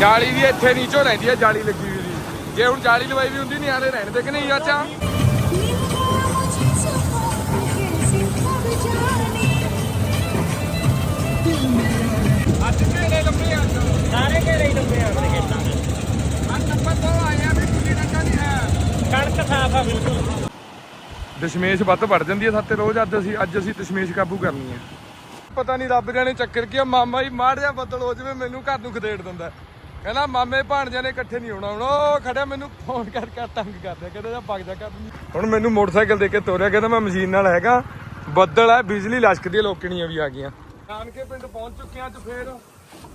ਜਾਲੀ ਵੀ ਇੱਥੇ ਨੀਚੋਂ ਰਹਿੰਦੀ ਹੈ ਜਾਲੀ ਲੱਗੀ ਹੋਈ ਦੀ। ਜੇ ਹੁਣ ਜਾਲੀ ਲਵਾਈ ਵੀ ਹੁੰਦੀ ਨਿਆਣੇ ਰਹਿਣ ਦੇ ਕਿ ਨਹੀਂ ਚਾਚਾ? ਅੱਜ ਕਿਹੜੇ ਲੰਬੇ ਆ ਸਾਰੇ ਘੇਰੇ ਹੀ ਲੰਬੇ ਆ ਆਪਣੇ ਖੇਤਾਂ ਦੇ? ਅੱਜ ਨੰਬਰ ਤੋਂ ਆਇਆ ਵੀ ਕੁੱਲੀ ਡੰਡਾ ਨਹੀਂ ਹੈ ਕਣਕ ਸਾਫ਼ ਆ ਬਿਲਕੁਲ। ਦਸ਼ਮੇਸ਼ ਵੱਧ ਵੱਢ ਜਾਂਦੀ ਹੈ ਸਾਤੇ ਰੋਜ਼ ਅੱਜ ਅਸੀਂ ਅੱਜ ਅਸੀਂ ਦਸ਼ਮੇਸ਼ ਕਾਬੂ ਕਰਨੀ ਹੈ ਪਤਾ ਨਹੀਂ ਰੱਬ ਜਾਣੇ ਚੱਕਰ ਕੀ ਆ ਮਾਮਾ ਹੀ ਮਾੜ ਜਾ ਬੱਦਲ ਹੋ ਜਵੇ ਮੈਨੂੰ ਘਰ ਨੂੰ ਖਦੇੜ ਦਿੰਦਾ। ਕਹਿੰਦਾ, ਮਾਮੇ ਭਾਣਜਿਆਂ ਨੇ ਇਕੱਠੇ ਨਹੀਂ ਹੋਣਾ। ਹੁਣ ਉਹ ਖੜਿਆ, ਮੈਨੂੰ ਫੋਨ ਕਰ ਕਰ, ਤੰਗ ਕਰਦਾ ਕਹਿੰਦਾ, ਜਾ ਵਗ ਜਾ, ਕਰ ਹੁਣ ਮੈਨੂੰ ਮੋਟਰਸਾਈਕਲ ਦੇ ਕੇ ਤੋਰਿਆ, ਕਹਿੰਦਾ, ਮੈਂ ਮਸ਼ੀਨ ਨਾਲ ਹੈਗਾ, ਬੱਦਲ ਹੈ ਬਿਜਲੀ ਲਸ਼ਕਦੀ ਲੋਕਣੀਆਂ ਵੀ ਆ ਗਈਆਂ। ਨਾਨਕੇ ਪਿੰਡ ਪਹੁੰਚ ਚੁੱਕੇ ਹਾਂ ਅੱਜ ਫੇਰ।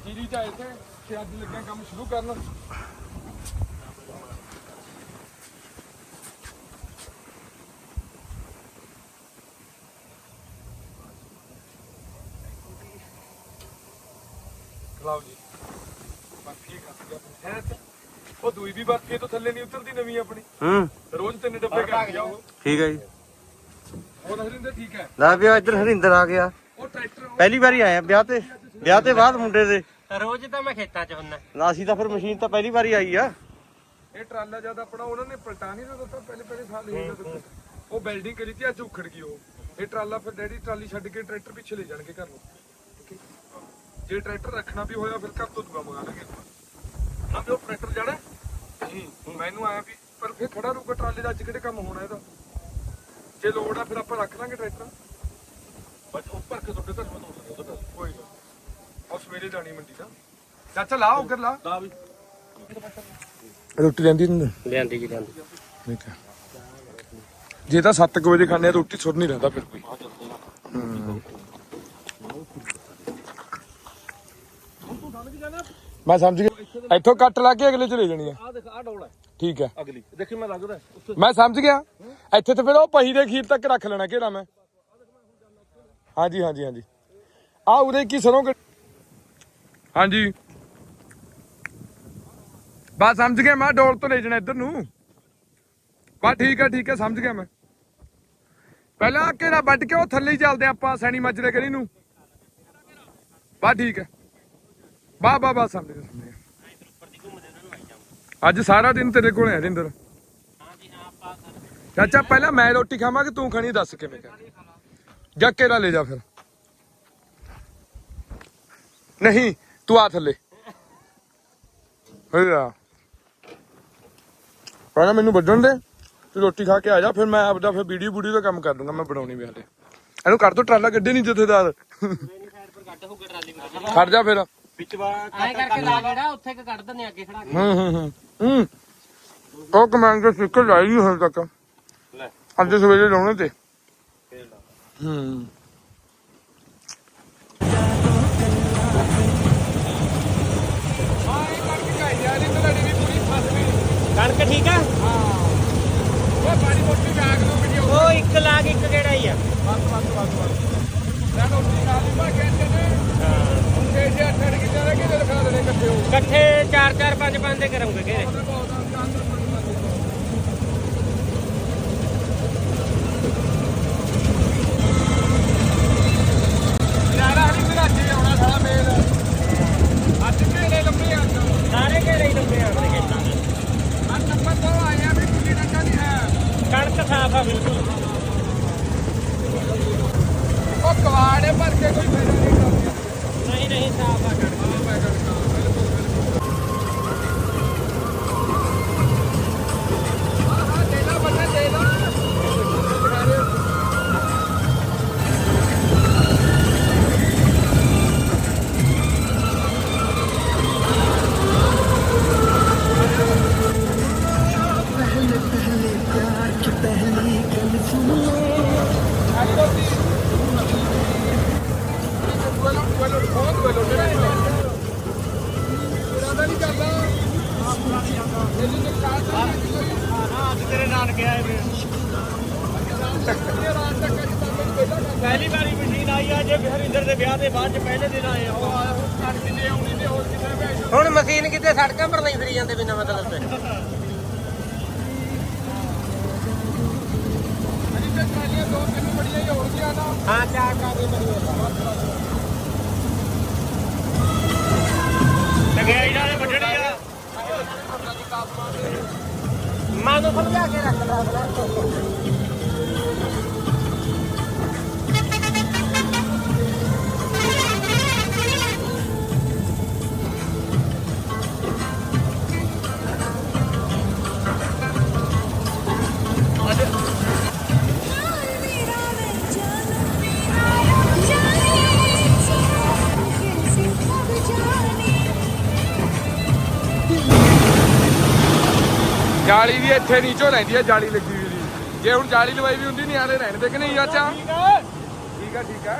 ਜੀਰੀ ਚ ਆਏ ਤੇ ਤੇ ਅੱਜ ਲੱਗਿਆ ਕੰਮ ਸ਼ੁਰੂ ਕਰਨ। ਲਓ ਜੀ। ਬਰਫੀ ਕਰ ਗਿਆ ਹੈ ਤੇ ਉਹ ਦੂਈ ਵੀ ਬਰਫੀ ਤੋਂ ਥੱਲੇ ਨਹੀਂ ਉਤਰਦੀ ਨਵੀਂ ਆਪਣੀ। ਹੂੰ। ਰੋਜ਼ ਤਿੰਨ ਡੱਬੇ ਕਰ ਜਾਓ ਠੀਕ ਹੈ ਜੀ। ਉਹ ਹਰਿੰਦਰ ਠੀਕ ਹੈ? ਲੈ ਵੀ ਇੱਧਰ ਹਰਿੰਦਰ ਆ ਗਿਆ। ਉਹ ਟਰੈਕਟਰ ਪਹਿਲੀ ਵਾਰੀ ਆਇਆ ਵਿਆਹ ਤੇ ਵਿਆਹ ਤੇ ਬਾਅਦ ਮੁੰਡੇ ਦੇ। ਰੋਜ਼ ਤਾਂ ਮੈਂ ਖੇਤਾਂ 'ਚ ਹੁੰਨਾ ਨਾ ਅਸੀਂ ਤਾਂ ਫਿਰ ਮਸ਼ੀਨ ਤਾਂ ਪਹਿਲੀ ਵਾਰੀ ਆਈ ਆ। ਇਹ ਟਰਾਲਾ ਜਦ ਆਪਣਾ ਉਹਨਾਂ ਨੇ ਪਲਟਾ ਨਹੀਂ ਨਾ ਦਿੱਤਾ ਪਹਿਲੇ ਪਹਿਲੇ ਸਾਲ ਹੀ ਦਿੱਤਾ। ਉਹ ਬਿਲਡਿੰਗ ਕਰੀ ਤੀ ਅੱਜ ਉਖੜ ਗਈ ਉਹ। ਇਹ ਟਰਾਲਾ ਫਿਰ ਡੈਡੀ ਟਰਾਲੀ ਛੱਡ ਕੇ ਟਰੈਕਟਰ ਪਿੱਛੇ ਲੈ ਜਾਣਗੇ ਘਰ ਨੂੰ। ਜੇ ਟਰੈਕਟਰ ਰੱਖਣਾ ਵੀ ਹੋਇਆ ਫਿਰ ਘਰ ਤੋਂ ਦੂਆ ਮੰਗਾ ਲਾਂਗੇ ਨਾ ਵੀ ਉਹ ਟਰੈਕਟਰ ਜਾਣਾ? ਨਹੀਂ ਮੈਨੂੰ ਆਇਆ ਵੀ ਪਰ ਫਿਰ ਖੜਾ ਰੂਗਾ ਟਰਾਲੇ ਦਾ ਅੱਜ ਕਿਹੜੇ ਕੰਮ ਹੋਣਾ ਇਹਦਾ? ਜੇ ਲੋੜ ਆ ਫਿਰ ਆਪਾਂ ਰੱਖ ਲਾਂਗੇ ਟਰੈਕਟਰ। ਬਸ ਉੱਪਰ ਕੇ ਤੁਹਾਡੇ ਤੱਕ ਮੈਂ ਤੋਂ ਕੋਈ ਨਾ ਉਹ ਸਵੇਰੇ ਜਾਣੀ ਮੰਡੀ ਦਾ ਚਾਚਾ ਲਾ ਉਗਰ ਲਾ। ਲਾ ਵੀ। ਰੋਟੀ ਲੈਂਦੀ ਨਹੀਂ ਲਿਆਂਦੀ ਜੀ ਲਿਆਂਦੀ। ਠੀਕ ਹੈ। ਜੇ ਤਾਂ 7 ਵਜੇ ਖਾਣੇ ਆ ਰੋਟੀ ਸੁਰ ਨਹੀਂ ਰਹਿੰਦਾ ਫਿਰ ਕੋਈ ਹੂੰ। ਮੈਂ ਸਮਝ ਗਿਆ। ਇੱਥੋਂ ਕੱਟ ਲਾ ਕੇ ਅਗਲੇ ਚਲੇ ਜਾਣੀ ਆ। ਆ ਦੇਖ ਆ ਡੋਲ ਹੈ। ਠੀਕ ਹੈ। ਅਗਲੀ। ਦੇਖੀ ਮੈਂ ਲੱਗਦਾ ਉੱਥੇ। ਮੈਂ ਸਮਝ ਗਿਆ। ਇੱਥੇ ਤੇ ਫਿਰ ਉਹ ਪਹੀ ਦੇ ਖੀਰ ਤੱਕ ਰੱਖ ਲੈਣਾ ਕਿਹੜਾ ਮੈਂ। ਹਾਂਜੀ ਹਾਂਜੀ ਹਾਂਜੀ। ਆ ਉਰੇ ਕੀ ਸਰੋਂ ਹਾਂਜੀ। ਬਸ ਸਮਝ ਗਿਆ ਮੈਂ ਡੋਲ ਤੋਂ ਲੈ ਜਾਣਾ ਇੱਧਰ ਨੂੰ। ਬਸ ਠੀਕ ਹੈ ਠੀਕ ਹੈ ਸਮਝ ਗਿਆ ਮੈਂ। ਪਹਿਲਾਂ ਕਿਹੜਾ ਵੱਢ ਕੇ ਉਹ ਥੱਲੇ ਹੀ ਚੱਲਦੇ ਆਪਾਂ ਸੈਣੀ ਮੱਜਰੇ ਕਰੀ ਨੂੰ। ਬਸ ਠੀਕ ਹੈ। ਬਾ ਬਾ ਬਾ ਸਮਝ ਗਿਆ ਸਮਝ ਗਿਆ ਅੱਜ ਸਾਰਾ ਦਿਨ ਤੇਰੇ ਕੋਲ ਹੈ ਰਿੰਦਰ ਚਾਚਾ ਪਹਿਲਾਂ ਮੈਂ ਰੋਟੀ ਖਾਵਾਂ ਕਿ ਤੂੰ ਖਾਣੀ ਦੱਸ ਕਿਵੇਂ ਕਰ ਜਾ ਕੇਰਾ ਲੈ ਜਾ ਫਿਰ? ਨਹੀਂ ਤੂੰ ਆ ਥੱਲੇ। ਹੋਇਆ ਪਹਿਲਾਂ ਮੈਨੂੰ ਵੱਢਣ ਦੇ ਤੇ ਰੋਟੀ ਖਾ ਕੇ ਆ ਜਾ ਫਿਰ ਮੈਂ ਆਪਦਾ ਫਿਰ ਵੀਡੀਓ ਵੀਡੀਓ ਦਾ ਕੰਮ ਕਰ ਲੂੰਗਾ ਮੈਂ ਬਣਾਉਣੀ ਵੀ ਹਲੇ। ਇਹਨੂੰ ਕਰ ਦੋ ਟਰਾਲਾ ਗੱਡੇ ਨਹੀਂ ਜਥੇਦਾਰ ਖੜ ਜਾ ਫਿਰ। ਵਿੱਚ ਵਾ ਐ ਕਰਕੇ ਲਾ ਜਿਹੜਾ ਉੱਥੇ ਕ ਕੱਢ ਦਿੰਦੇ ਅੱਗੇ ਖੜਾ ਕੇ। ਹੂੰ ਹੂੰ ਹੂੰ। ਹੂੰ। ਉਹ ਕਮਾਂਡ ਦੇ ਸਟicker ਲਾਈ ਨਹੀਂ ਹੁਣ ਤੱਕ। ਲੈ। ਅੱਜ ਸਵੇਰੇ ਲਾਉਣੇ ਤੇ। ਹੂੰ। ਕਣਕ ਠੀਕ ਆ? ਉਹ ਇੱਕ ਲਾਗ ਇੱਕ ਕਿਹੜਾ ਹੀ ਆ? ਇਕੱਠੇ 4 4 5 5 ਦੇ ਕਰਾਂਗੇ ਘੇਰੇ। ਸਾਰੇ ਘੇਰੇ ਹੀ ਲੰਬੇ ਆਪਣੇ ਖੇਤਾਂ ਦੇ। ਕਣਕ ਸਾਫ਼ ਆ ਬਿਲਕੁਲ। ਪਹਿਲੀ ਵਾਰੀ ਮਸ਼ੀਨ ਆਈ ਆ ਜੇ ਹਰਿੰਦਰ ਦੇ ਵਿਆਹ ਦੇ ਬਾਅਦ ਚ ਪਹਿਲੇ ਦਿਨ ਆਏ ਆ ਉਹ ਆਇਆ ਹੁਣ ਆਉਣੀ ਤੇ ਹੋਰ ਕਿੱਥੇ ਭੇਜ ਹੁਣ ਮਸ਼ੀਨ ਕਿਤੇ ਸੜਕਾਂ ਪਰ ਨਹੀਂ ਫਰੀ ਜਾਂਦੇ ਬਿਨਾਂ ਮਤਲਬ ਤੇ। ਹਾਂ ਚਾਰ ਕਾਦੇ ਬੜੀ ਲਗਾਈ ਨਾਲੇ ਵੱਢਣੀ ਆ। ਮਾਨੂੰ ਸਮਝਾ ਕੇ ਰੱਖ ਲੈ। ਜਾਲੀ ਵੀ ਇੱਥੇ ਨੀਚੋਂ ਰਹਿੰਦੀ ਹੈ ਜਾਲੀ ਲੱਗੀ ਹੋਈ ਦੀ। ਜੇ ਹੁਣ ਜਾਲੀ ਲਵਾਈ ਵੀ ਹੁੰਦੀ ਨਿਆਣੇ ਰਹਿਣ ਦੇ ਕਿ ਨਹੀਂ ਚਾਚਾ? ਠੀਕ ਆ। ਠੀਕ ਆ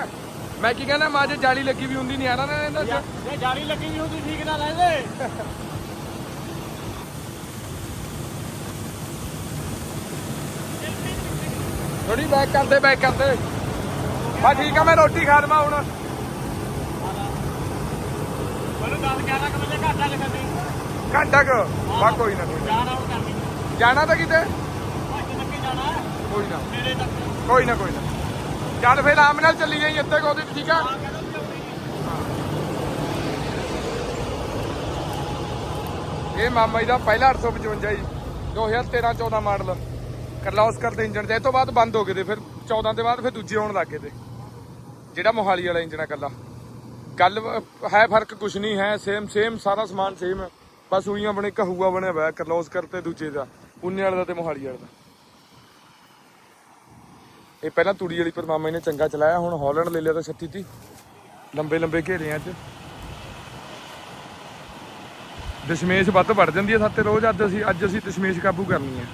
ਮੈਂ ਕੀ ਕਹਿੰਦਾ ਮਾਂ ਜੇ ਜਾਲੀ ਲੱਗੀ ਵੀ ਹੁੰਦੀ ਨਿਆਣਾ ਨਾ ਰਹਿੰਦਾ ਇੱਥੇ? ਜੇ ਜਾਲੀ ਲੱਗੀ ਵੀ ਹੁੰਦੀ ਠੀਕ ਨਾ ਲੈਂਦੇ ਥੋੜੀ ਬੈਕ ਕਰਦੇ ਬੈਕ ਕਰਦੇ ਬਾ ਠੀਕ ਆ ਮੈਂ ਰੋਟੀ ਖਾ ਲਵਾਂ ਹੁਣ। ਮੈਨੂੰ 10 11 ਵਜੇ ਘਾਟਾ ਲਿਖਦੀ ਘੰਟਾ ਕੁ? ਬਾ ਕੋਈ ਨਾ ਕੋਈ ਨਾ। ਜਾਣਾ ਤਾਂ ਕਿਤੇ? ਕੋਈ ਨਾ। ਕੋਈ ਨਾ ਕੋਈ ਨਾ। ਚੱਲ ਫੇਰ ਆਰਾਮ ਨਾਲ ਚੱਲੀ ਜਾਈ ਇੱਥੇ ਕੋਦੇ ਠੀਕ ਆ। ਇਹ ਮਾਮਾ ਜੀ ਦਾ ਪਹਿਲਾ 855 ਜੀ 2013 14 ਮਾਡਲ। ਕਰਲੌਸਕਰ ਦੇ ਇੰਜਨ ਦੇ ਇਹ ਤੋਂ ਬਾਅਦ ਬੰਦ ਹੋ ਗਏ ਤੇ ਫਿਰ 14 ਦੇ ਬਾਅਦ ਫਿਰ ਦੂਜੇ ਆਉਣ ਲੱਗ ਗਏ ਤੇ। ਜਿਹੜਾ ਮੋਹਾਲੀ ਵਾਲਾ ਇੰਜਨ ਆ ਕੱਲਾ ਗੱਲ ਹੈ ਫ਼ਰਕ ਕੁਛ ਨਹੀਂ ਹੈ ਸੇਮ ਸੇਮ ਸਾਰਾ ਸਮਾਨ ਸੇਮ ਹੈ ਬਸ ਉਹੀਆਂ ਬਣੇ ਕਹੂਆ ਬਣਿਆ ਹੋਇਆ ਕਰਲੌਸਕਰ ਤੇ ਦੂਜੇ ਦਾ। ਉਨੇ ਵਾਲੇ ਦਾ ਤੇ ਮੋਹਾਲੀ ਵਾਲੇ ਦਾ। ਇਹ ਪਹਿਲਾਂ ਤੂੜੀ ਵਾਲੀ ਪਰ ਮਾਮਾ ਜੀ ਨੇ ਚੰਗਾ ਚਲਾਇਆ, ਹੁਣ ਹਾਲੈਂਡ ਲੈ ਲਿਆ ਤਾਂ 36 ਤੀ ਲੰਬੇ ਲੰਬੇ ਘੇਰਿਆਂ 'ਚ। ਦਸ਼ਮੇਸ਼ ਵੱਧ ਵੱਢ ਜਾਂਦੀ ਹੈ, ਸਾਤੇ ਰੋਜ਼ ਅੱਜ ਅਸੀਂ ਅੱਜ ਅਸੀਂ ਦਸ਼ਮੇਸ਼ ਕਾਬੂ ਕਰਨੀ ਹੈ।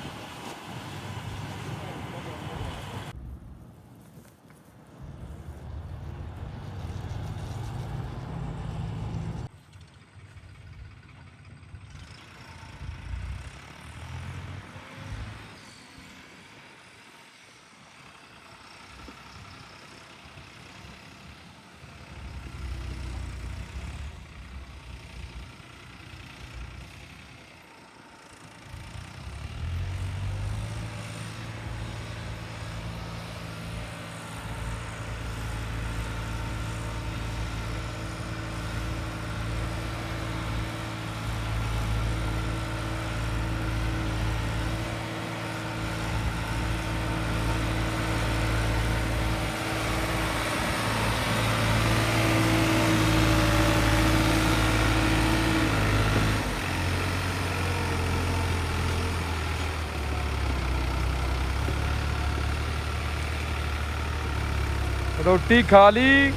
ਰੋਟੀ ਖਾ ਲਈ,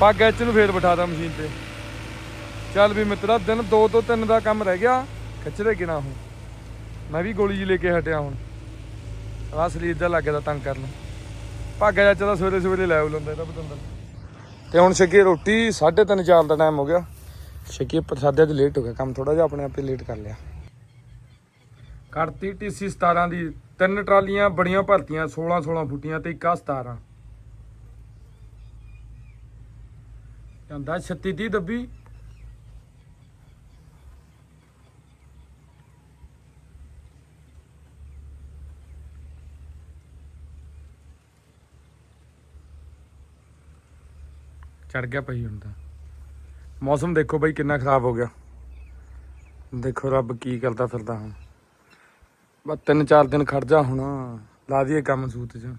ਪੱਗ ਐਚ ਨੂੰ ਫੇਰ ਬਿਠਾਦਾ ਮਸ਼ੀਨ ਤੇ। ਚੱਲ ਵੀ ਮਿੱਤਰਾ, ਦਿਨ 2 ਤੋਂ 3 ਦਾ ਕੰਮ ਰਹਿ ਗਿਆ ਖਿੱਚਦੇ ਗਿਣਾ ਹੁਣ। ਮੈਂ ਵੀ ਗੋਲੀ ਜੀ ਲੈ ਕੇ ਹਟਿਆ ਹੁਣ। ਆਹ ਸਰੀਰ ਦਾ ਲੱਗੇ ਤੰਗ ਕਰਨ। ਪੱਗ ਐਚ ਦਾ ਸਵੇਰੇ ਸਵੇਰੇ ਲੈ ਲੈਂਦਾ ਇਹਦਾ ਬਤੰਦਰ ਤੇ ਹੁਣ ਛੱਗੇ ਰੋਟੀ 3:30 4 ਦਾ ਟਾਈਮ ਹੋ ਗਿਆ। ਛੱਗੇ ਪ੍ਰਸਾਦਿਆਂ 'ਚ ਲੇਟ ਹੋ ਗਿਆ, ਕੰਮ ਥੋੜਾ ਜਿਹਾ ਆਪਣੇ ਆਪੇ ਲੇਟ ਕਰ ਲਿਆ। ਕਰਤੀ ਟੀਸੀ 17 ਦੀ। ਤਿੰਨ ਟਰਾਲੀਆਂ ਬੜੀਆਂ ਭਰਤੀਆਂ 16 16 ਫੁੱਟੀਆਂ ਤੇ ਇੱਕ ਆਹ 17 ਜਾਂਦਾ 36 ਦੀ ਦੱਬੀ। ਚੜ ਗਿਆ ਪਈ ਹੁਣ ਤਾਂ। ਮੌਸਮ ਦੇਖੋ ਬਾਈ ਕਿੰਨਾ ਖਰਾਬ ਹੋ ਗਿਆ। ਦੇਖੋ ਰੱਬ ਕੀ ਕਰਦਾ ਫਿਰਦਾ ਹੁਣ। ਬਸ ਤਿੰਨ ਚਾਰ ਦਿਨ ਖੜ ਜਾ ਹੁਣ। ਲਾ ਦਈਏ ਕੰਮ ਸੂਤ ਚ।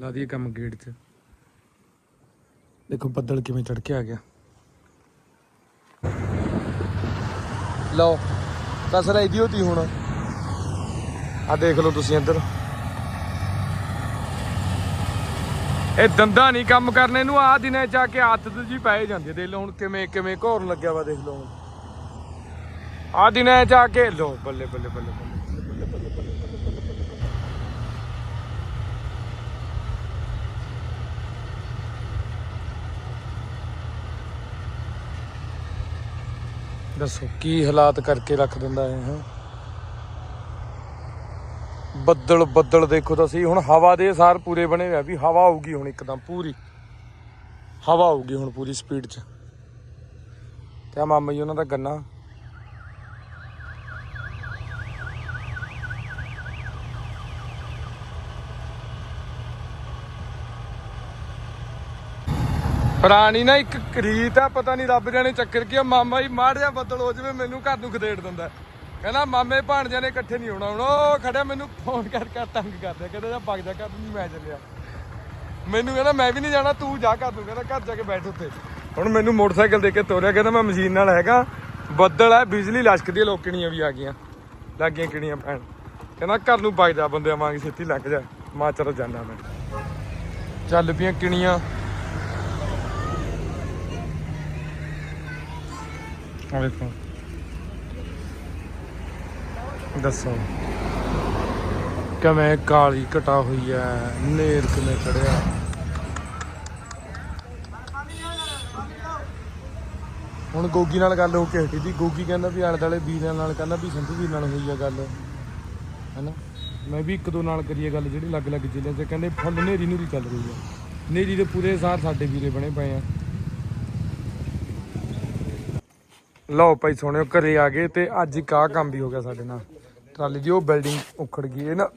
ਲਾ ਦਈਏ ਕੰਮ ਗੇਟ ਚ। ਦੇਖੋ ਬੱਦਲ ਕਿਵੇਂ ਚੜ ਕੇ ਆ ਗਿਆ। ਲਓ ਕਸਰ ਇਹਦੀ ਹੋਤੀ ਹੁਣ। ਆ ਦੇਖ ਲਓ ਤੁਸੀਂ ਇੱਧਰ। ਇਹ ਦੰਦਾ ਨਹੀਂ ਕੰਮ ਕਰਨੇ ਨੂੰ ਆ ਦਿਨੇ ਜਾ ਕੇ ਆਦਤ ਜੀ ਪੈ ਜਾਂਦੀ ਦੇਖ ਲਓ ਹੁਣ ਕਿਵੇਂ ਕਿਵੇਂ ਘੋਰ ਲੱਗਿਆ ਵਾ, ਦੇਖ ਲਓ ਹੁਣ। ਆ ਦਿਨੇ ਜਾ ਕੇ ਲੋ ਬੱਲੇ ਬੱਲੇ ਬੱਲੇ ਬੱਲੇ। ਦੱਸੋ, ਕੀ ਹਾਲਾਤ ਕਰਕੇ ਰੱਖ ਦਿੰਦਾ ਇਹ, ਹੈ? ਬੱਦਲ ਬੱਦਲ ਦੇਖੋ ਤਾਂ ਸਹੀ, ਹੁਣ ਹਵਾ ਦੇ ਸਾਰ ਪੂਰੇ ਬਣੇ ਹੋਏ ਵੀ ਹਵਾ ਆਊਗੀ ਹੁਣ ਇੱਕਦਮ ਪੂਰੀ। ਹਵਾ ਆਊਗੀ ਹੁਣ ਪੂਰੀ ਸਪੀਡ 'ਚ। ਤੇ ਆ ਮਾਮਾ ਜੀ, ਉਹਨਾਂ ਦਾ ਗੰਨਾ? ਪੁਰਾਣੀ ਨਾ ਇੱਕ ਰੀਤ ਆ, ਪਤਾ ਨਹੀਂ ਰੱਬ ਜਾਣੇ ਚੱਕਰ ਕੀ ਆ, ਮਾਮਾ ਜੀ ਮਾੜਿਆ ਬੱਦਲ ਹੋ ਜਾਵੇ, ਮੈਨੂੰ ਘਰ ਨੂੰ ਖਦੇੜ ਦਿੰਦਾ ਕਹਿੰਦਾ, ਮਾਮੇ ਭਾਣਜਿਆਂ ਨੇ ਇਕੱਠੇ ਨਹੀਂ ਹੋਣਾ, ਹੁਣ ਉਹ ਖੜਿਆ, ਮੈਨੂੰ ਫੋਨ ਕਰ ਕਰ, ਤੰਗ ਕਰਦਾ ਕਹਿੰਦਾ ਜਾ ਵਗ ਜਾ ਕਰ ਨਹੀਂ ਮੈਂ ਚੱਲਿਆ। ਮੈਨੂੰ ਕਹਿੰਦਾ, ਮੈਂ ਵੀ ਨਹੀਂ ਜਾਣਾ, ਤੂੰ ਜਾ ਘਰ ਨੂੰ, ਕਹਿੰਦਾ, ਘਰ ਜਾ ਕੇ ਬੈਠ ਉੱਥੇ। ਹੁਣ ਮੈਨੂੰ ਮੋਟਰਸਾਈਕਲ ਦੇ ਕੇ ਤੋਰਿਆ, ਕਹਿੰਦਾ, ਮੈਂ ਮਸ਼ੀਨ ਨਾਲ ਹੈਗਾ, ਬੱਦਲ ਆ, ਬਿਜਲੀ ਲਸ਼ਕਦੀ ਲੋਕ ਲੋਕਣੀਆਂ ਵੀ ਆ ਗਈਆਂ ਲੱਗ ਗਈਆਂ ਕਿਣੀਆਂ ਭੈਣ। ਕਹਿੰਦਾ, ਘਰ ਨੂੰ ਵਗ ਜਾ ਬੰਦਿਆਂ ਵਾਂਗ ਛੇਤੀ ਲੱਗ ਜਾ ਮਾ ਚਲੋ ਜਾਂਦਾ ਮੈਂ। ਚੱਲ ਪਈਆਂ ਕਿਣੀਆਂ। ਆ ਵੇਖੋ। ਦੱਸੋ। ਕਿਵੇਂ ਕਾਲੀ ਘਟਾ ਹੋਈ ਐ, ਨੇਰ ਕਿਵੇਂ ਚੜਿਆ? ਹੁਣ ਗੋਗੀ ਨਾਲ ਗੱਲ ਹੋ ਕੇ ਹਟੀ ਦੀ। ਗੋਗੀ ਕਹਿੰਦਾ ਵੀ ਆਲੇ ਦਾਲੇ ਵੀਰਾਂ ਨਾਲ, ਕਹਿੰਦਾ ਵੀ ਸੰਧੂ ਵੀਰ ਨਾਲ ਹੋਈ ਆ ਗੱਲ। ਹੈਨਾ? ਮੈਂ ਵੀ ਇੱਕ ਦੋ ਨਾਲ ਕਰੀਏ ਗੱਲ ਜਿਹੜੀ ਅਲੱਗ-ਅਲੱਗ ਜ਼ਿਲ੍ਹਿਆਂ 'ਚ। ਕਹਿੰਦੇ ਫੁੱਲ ਨੇਰੀ ਨੂਰੀ ਚੱਲ ਰਹੀ ਆ। ਨੇਰੀ ਦੇ ਪੂਰੇ ਸਾਰ ਸਾਡੇ ਵੀਰੇ ਬਣੇ ਪਏ ਆ। ਲਓ ਭਾਈ ਸੋਹਣਿਓ, ਘਰੇ ਆ ਗਏ ਤੇ ਅੱਜ ਇੱਕ ਆ ਕੰਮ ਵੀ ਹੋ ਗਿਆ ਸਾਡੇ ਨਾਲ। ਟਰਾਲੀ ਦੀ, ਉਹ ਬਿਲਡਿੰਗ ਉਖੜ ਗਈ ਇਹ ਨਾ।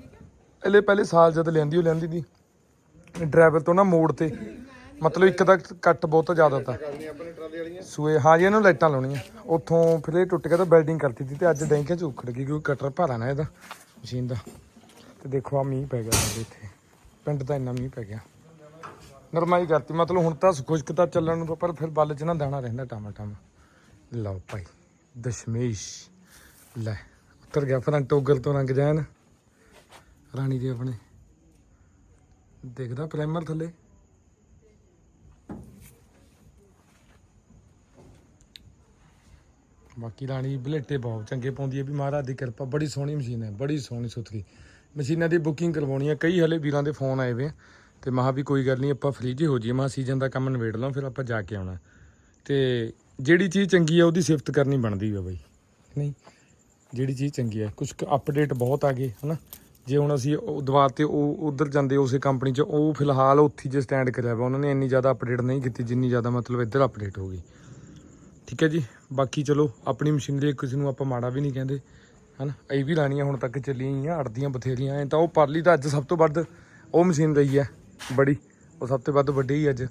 ਇਹਲੇ ਪਹਿਲੇ ਸਾਲ ਜਦ ਲੈਂਦੀ ਉਹ ਲੈਂਦੀ ਦੀ। ਡਰਾਈਵਰ ਤੋਂ ਨਾ ਮੋੜ ਤੇ। ਮਤਲਬ ਇੱਕ ਦਾ ਕੱਟ ਬਹੁਤ ਜ਼ਿਆਦਾ ਤਾ। ਸੂਏ, ਹਾਂ ਜੀ, ਇਹਨੂੰ ਲਾਈਟਾਂ ਲਾਉਣੀਆਂ। ਉੱਥੋਂ ਫਿਰ ਇਹ ਟੁੱਟ ਗਿਆ ਤਾਂ ਬਿਲਡਿੰਗ ਕਰਤੀ ਸੀ ਤੇ ਅੱਜ ਡੈਂਕੇ ਚ ਉਖੜ ਗਈ, ਕਿਉਂਕਿ ਕਟਰ ਭਾਰਾ ਨਾ ਇਹਦਾ, ਮਸ਼ੀਨ ਦਾ। ਤੇ ਦੇਖੋ ਆ ਮੀਂਹ ਪੈ ਗਿਆ ਸਾਡੇ ਇੱਥੇ। ਪਿੰਡ ਤਾਂ ਇੰਨਾ ਮੀਂਹ ਪੈ ਗਿਆ। ਨਰਮਾਈ ਕਰਤੀ। ਮਤਲਬ ਹੁਣ ਤਾਂ ਖੁਸ਼ਕ ਤਾਂ ਚੱਲਣ ਨੂੰ, ਪਰ ਫਿਰ ਬੱਲ ਚ ਨਾ ਦਾਣਾ ਰਹਿੰਦਾ ਟਾਮਾ ਟਾਮਾ ਲਓ ਭਾਈ, ਦਸ਼ਮੇਸ਼। ਲੈ, ਉੱਤਰ ਗਿਆ ਫਰੰਟ ਟੋਗਰ ਤੋਂ ਰੰਗ ਜਾਣ ਰਾਣੀ ਦੇ ਆਪਣੇ। ਦੇਖਦਾ ਪ੍ਰਾਈਮਰ ਥੱਲੇ। ਬਾਕੀ ਰਾਣੀ ਬਲੇਟੇ ਬਹੁਤ ਚੰਗੇ ਪਾਉਂਦੀ ਹੈ ਵੀ ਮਹਾਰਾਜ ਦੀ ਕਿਰਪਾ, ਬੜੀ ਸੋਹਣੀ ਮਸ਼ੀਨ ਹੈ, ਬੜੀ ਸੋਹਣੀ ਸੁਥਰੀ। ਮਸ਼ੀਨਾਂ ਦੀ ਬੁਕਿੰਗ ਕਰਵਾਉਣੀ ਹੈ, ਕਈ ਹਲੇ ਵੀਰਾਂ ਦੇ ਫੋਨ ਆਏ ਵੇ। ਆ ਤੇ ਮਹਾ ਵੀ ਕੋਈ ਗੱਲ ਨਹੀਂ, ਆਪਾਂ ਫ੍ਰੀ ਜੀ ਹੋ ਜਾਈਏ, ਮਹਾ ਸੀਜ਼ਨ ਦਾ ਕੰਮ ਨਿਬੇੜ ਲਵਾਂ, ਫਿਰ ਆਪਾਂ ਜਾ ਕੇ ਆਉਣਾ। ਤੇ ਜਿਹੜੀ ਚੀਜ਼ ਚੰਗੀ ਹੈ ਉਹਦੀ ਸਿਫਤ ਕਰਨੀ ਬਣਦੀ ਹੈ ਬਈ। ਨਹੀਂ। ਜਿਹੜੀ ਚੀਜ਼ ਚੰਗੀ ਹੈ ਕੁਝ ਅਪਡੇਟ ਬਹੁਤ ਆ ਗਏ ਹਨਾ? ਜੇ ਹੁਣ ਅਸੀਂ ਦਵਾ ਤੇ ਉਹ ਉਧਰ ਜਾਂਦੇ ਉਸੇ ਕੰਪਨੀ 'ਚ ਉਹ ਫਿਲਹਾਲ ਉੱਥੇ ਜੇ ਸਟੈਂਡ ਕਰਿਆ ਵਾ ਉਹਨਾਂ ਨੇ ਇੰਨੀ ਜ਼ਿਆਦਾ ਅਪਡੇਟ ਨਹੀਂ ਕੀਤੀ ਜਿੰਨੀ ਜ਼ਿਆਦਾ ਮਤਲਬ ਇੱਧਰ ਅਪਡੇਟ ਹੋ ਗਈ। ਠੀਕ ਹੈ ਜੀ? ਬਾਕੀ ਚਲੋ ਆਪਣੀ ਮਸ਼ੀਨਰੀ ਕਿਸੇ ਨੂੰ ਆਪਾਂ ਮਾੜਾ ਵੀ ਨਹੀਂ ਕਹਿੰਦੇ ਹਨਾ? ਇਹ ਵੀ ਲਾਣੀਆਂ ਹੁਣ ਤੱਕ ਚੱਲੀਆਂ ਹੀ ਆ ਅੜਦੀਆਂ ਬਥੇਰੀਆਂ ਐ ਤਾਂ ਉਹ ਪਰਲੀ ਤਾਂ ਅੱਜ ਸਭ ਤੋਂ ਵੱਧ ਉਹ ਮਸ਼ੀਨ ਰਹੀ ਹੈ ਬੜੀ। ਉਹ ਸਭ ਤੋਂ ਵੱਧ ਵੱਡੀ ਹੀ ਅੱਜ।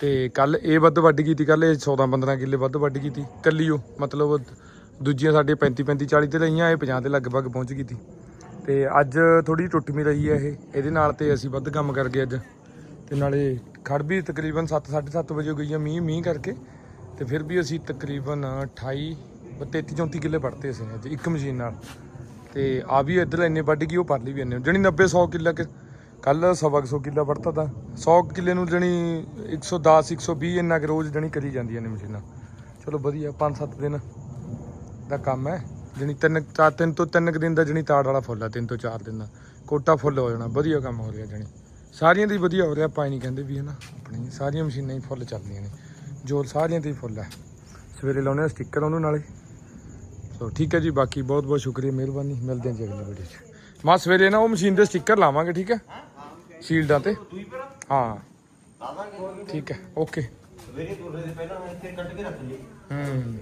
ਤੇ ਕੱਲ ਇਹ ਵੱਧ ਵੱਡ ਕੀਤੀ ਕੱਲ ਇਹ 14 15 ਕਿੱਲੇ ਵੱਧ ਵੱਢ ਕੀਤੀ ਕੱਲੀ ਉਹ, ਮਤਲਬ ਦੂਜੀਆਂ ਸਾਡੇ 35 35 40 ਤੇ ਰਹੀਆਂ, ਇਹ 50 'ਤੇ ਲਗਭਗ ਪਹੁੰਚ ਗਈ ਤੀ। ਤੇ ਅੱਜ ਥੋੜੀ ਟੁੱਟਮੀ ਰਹੀ ਹੈ ਇਹ, ਇਹਦੇ ਨਾਲ ਤੇ ਅਸੀਂ ਵੱਧ ਕੰਮ ਕਰ ਗਏ ਅੱਜ। ਤੇ ਨਾਲੇ ਖੜ ਵੀ ਤਕਰੀਬਨ 7 7:30 ਵਜੇ ਗਈ ਆ ਮੀਂਹ ਮੀਂਹ ਕਰਕੇ। ਤੇ ਫਿਰ ਵੀ ਅਸੀਂ ਤਕਰੀਬਨ 28 33 34 ਕਿੱਲੇ ਵੜਤੇ ਅਸੀਂ ਅੱਜ, ਇੱਕ ਮਸ਼ੀਨ ਨਾਲ। ਤੇ ਆ ਵੀ ਇੱਧਰ ਇੰਨੇ ਵੱਢ ਗਈ, ਉਹ ਪਰਲੀ ਵੀ ਇੰਨੇ, ਜਣੀ 90 100 ਕਿੱਲਾ ਕਿ ਕੱਲ ਸਵਾ ਕੁ ਸੌ ਕਿੱਲਾ ਵੜਤਾ ਤਾਂ 100 ਕਿੱਲੇ ਨੂੰ ਜਣੀ 110 120 ਇੰਨਾ ਕੁ ਰੋਜ਼ ਜਣੀ ਕਰੀ ਜਾਂਦੀਆਂ ਨੇ ਮਸ਼ੀਨਾਂ। ਚਲੋ ਵਧੀਆ 5-7 ਦਿਨ ਦਾ ਕੰਮ ਹੈ। ਜਣੀ ਤਿੰਨ, ਚਾਰ, ਤਿੰਨ ਤੋਂ ਤਿੰਨ ਕੁ ਦਿਨ ਦਾ ਜਣੀ ਤਾੜ ਵਾਲਾ ਫੁੱਲ ਆ, ਤਿੰਨ ਤੋਂ ਚਾਰ ਦਿਨ ਦਾ। ਕੋਟਾ ਫੁੱਲ ਹੋ ਜਾਣਾ, ਵਧੀਆ ਕੰਮ ਹੋ ਰਿਹਾ ਜਣੀ। ਸਾਰੀਆਂ ਦੀ ਵਧੀਆ ਹੋ ਰਿਹਾ, ਆਪਾਂ ਇਹ ਨਹੀਂ ਕਹਿੰਦੇ ਵੀ ਹੈ ਨਾ ਆਪਣੀ ਸਾਰੀਆਂ ਮਸ਼ੀਨਾਂ ਹੀ ਫੁੱਲ ਚੱਲਦੀਆਂ ਨੇ। ਜੋਰ ਸਾਰੀਆਂ ਤੇ ਹੀ ਫੁੱਲ ਹੈ। ਸਵੇਰੇ ਲਾਉਣੇ ਆ ਸਟicker ਉਹਨੂੰ ਨਾਲੇ। ਸੋ ਠੀਕ ਹੈ ਜੀ, ਬਾਕੀ ਬਹੁਤ ਬਹੁਤ ਸ਼ੁਕਰੀਆ, ਮਿਹਰਬਾਨੀ। ਮਿਲਦੇ ਹਾਂ ਜੀ ਅਗਲੀ ਵੀਡੀਓ 'ਚ। ਮਾ ਸਵੇਰੇ ਨਾ ਉਹ ਮਸ਼ੀਨ ਦੇ ਸਟicker ਲਾਵਾਂਗੇ, ਠੀਕ ਹੈ? ਸ਼ੀਲਡਾਂ ਤੇ। ਹਾਂ। ਠੀਕ ਹੈ ਓਕੇ। ਸਵੇਰੇ ਦੇ ਪਹਿਲਾਂ ਇੱਥੇ ਕੱਢ ਕੇ ਰੱਖ ਲਈ ਹੂੰ।